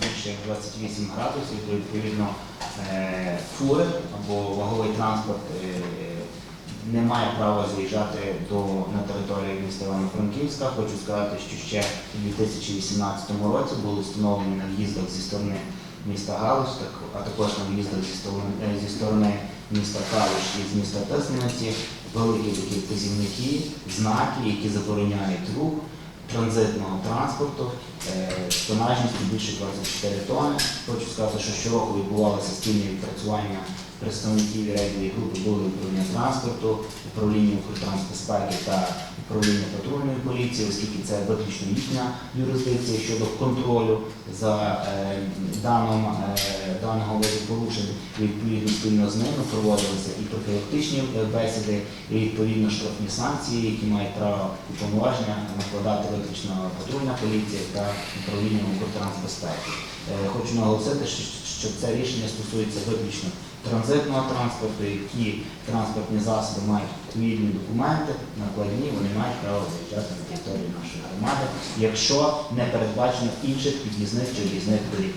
більше як 28 градусів, то відповідно е, фури або ваговий транспорт е, не має права заїжджати до, на територію міста Івано-Франківська. Хочу сказати, що ще у 2018 році були встановлені на в'їздах зі сторони міста Галич, а також на в'їздах зі сторони, е, зі сторони міста Калиш і з міста Тисмениці великі такі вказівники, знаки, які забороняють рух транзитного транспорту е, тонажністю більше 24 тонни. Хочу сказати, що щороку відбувалося спільне відпрацювання представників рейдової групи були управління транспорту, управління Укртрансбезпеки та управління патрульної поліції, оскільки це виключно їхня юрисдикція щодо контролю за е, даним, е, даного виду порушень. Відповідно спільно з ними проводилися і профілактичні е, бесіди, і відповідно штрафні санкції, які мають право і повноваження накладати виключно патрульна поліція та управління Укртрансбезпеки. Хочу наголосити, що- це рішення стосується виключно транзитного транспорту, які транспортні засоби мають відповідні документи, накладні, вони мають право заїжджати на територію нашої громади, якщо не передбачено інших під'їзних чи об'їзних доріг.